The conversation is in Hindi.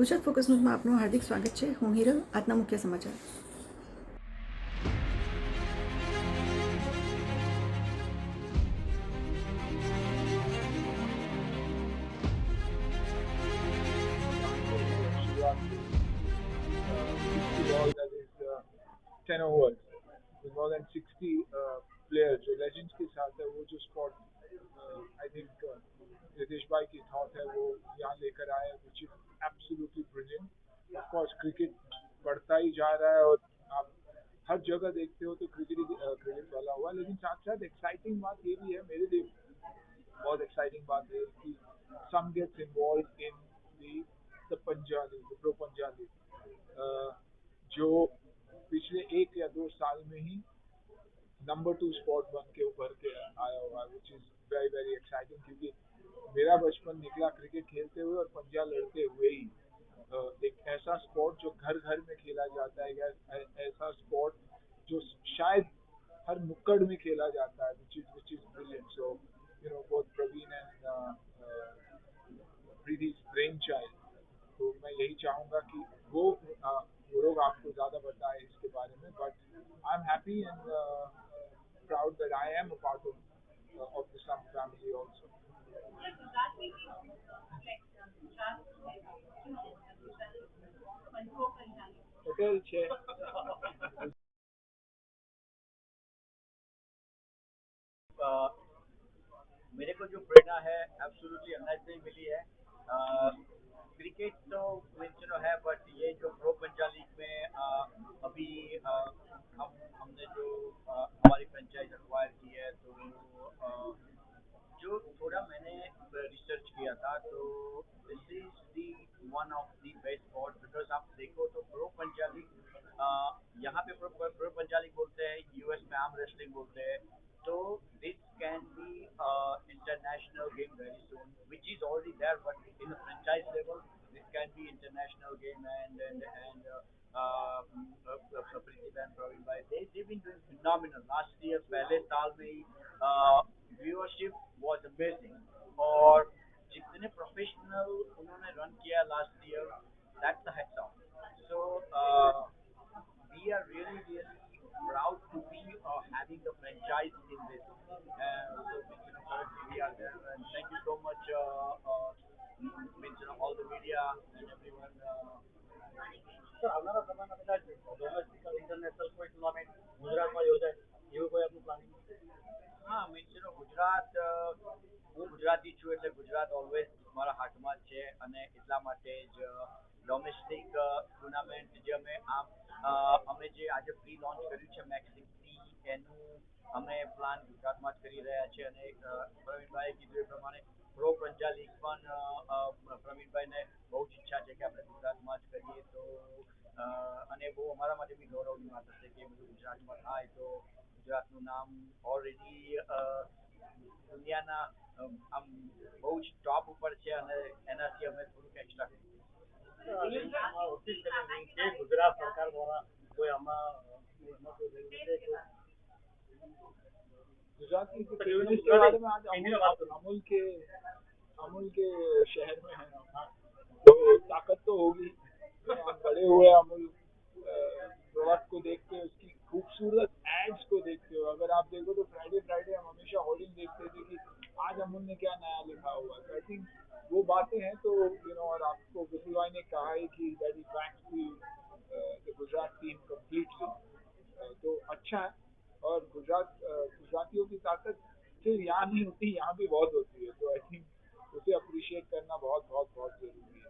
ગુજરાત ફોકસ ન્યૂઝમાં આપનું હાર્દિક સ્વાગત છે હું હિરલ આજના મુખ્ય સમાચાર ball that is uh, 10 overs with more than 60 uh, players जो legends के साथ है वो जो spot uh, think uh, Ritesh भाई की thought है वो यहाँ लेकर आए which is absolutely brilliant. Of course cricket बढ़ता ही जा रहा है और आप हर जगह देखते हो तो क्रिकेट क्रिकेट वाला हुआ लेकिन साथ साथ एक्साइटिंग बात ये भी है मेरे लिए बहुत एक्साइटिंग बात है कि gets involved in the the Punjabi the Punjabi जो पिछले एक या दो साल में ही नंबर टू स्पॉट बन के उभर के आया हुआ है which is very very exciting क्योंकि मेरा बचपन निकला क्रिकेट खेलते हुए और पंजा लड़ते हुए ही एक ऐसा स्पोर्ट जो घर घर में खेला जाता है, या ऐसा स्पोर्ट जो शायद हर नुक्कड़ में खेला जाता है which is which is brilliant so you know both Praveen and Preeti brain child तो मैं यही चाहूँगा कि वो वो लोग आपको ज़्यादा बताए इसके बारे में but I am happy and proud that I am a part of of the same family also છે अ, मेरे को जो प्रेरणा है एब्सोल्युटली ही मिली है। क्रिकेट तो मीन्स नो है बट ये जो प्रो पंजाब लीग में अ, अभी हम हमने जो हमारी फ्रेंचाइज एक्वायर की है तो जो थोड़ा मैंने रिसर्च किया था तो this is the one of the best spot because आप देखो तो प्रो पंजाबी यहाँ पे प्रो पंजाबी बोलते हैं यूएस में आम रेसलिंग बोलते हैं तो this can be international game which is already there but in franchise level this can be international game and and and last year पहले साल में व्यूअरशिप वॉज़ अमेजिंग और इतने प्रोफेशनल उन्होंने रन किया last year that's a hats off so we are really really proud to be uh, having a franchise in this and so you know, currently we are there and thank you so much uh, uh, mention of all the media and everyone uh, so another Gujarat always મારા હાથમાં છે અને એટલા માટે જ ડોમેસ્ટિક ટુર્નામેન્ટ જે અમે આમ અમે જે આજે પ્રી લોન્ચ કર્યું છે મેક્સ એનું અમે પ્લાન ગુજરાતમાં જ કરી રહ્યા છીએ અને પ્રવીણભાઈ કીધું એ પ્રમાણે પ્રો પંજા લીગ પણ પ્રવીણભાઈને બહુ જ ઈચ્છા છે કે આપણે ગુજરાતમાં જ કરીએ તો અને બહુ અમારા માટે બી ગૌરવની વાત હશે કે બધું ગુજરાતમાં થાય તો ગુજરાતનું નામ ઓલરેડી દુનિયાના અમ, આમ બહુ જ ટોપ ઉપર છે અને એનાથી અમે થોડુંક એક્સ્ટ્રા ઓફિશિયલી લિંક છે ગુજરાત સરકાર દ્વારા કોઈ આમાં એમાં કોઈ જરૂર છે કે गुजरात की तो प्रिविलेज के गुजरात बारे में आज इंडिया अमूल बात करो। अमूल के अमूल के शहर में है हम तो ताकत तो होगी हम बड़े हुए अमूल प्रोडक्ट को देखते हैं उसकी खूबसूरत एड्स को देखते हो। अगर आप देखो तो फ्राइडे फ्राइडे हम हमेशा होर्डिंग देखते थे कि आज अमूल ने क्या नया लिखा हुआ है। आई थिंक वो बातें हैं तो यू नो और आपको विपुल भाई ने कहा है कि that is back the Gujarat team completely तो अच्छा है। और गुजरात गुजरातियों की ताकत सिर्फ़ यहाँ नहीं होती, यहाँ भी बहुत होती है। तो आई थिंक उसे अप्रिशिएट करना बहुत बहुत बहुत ज़रूरी है।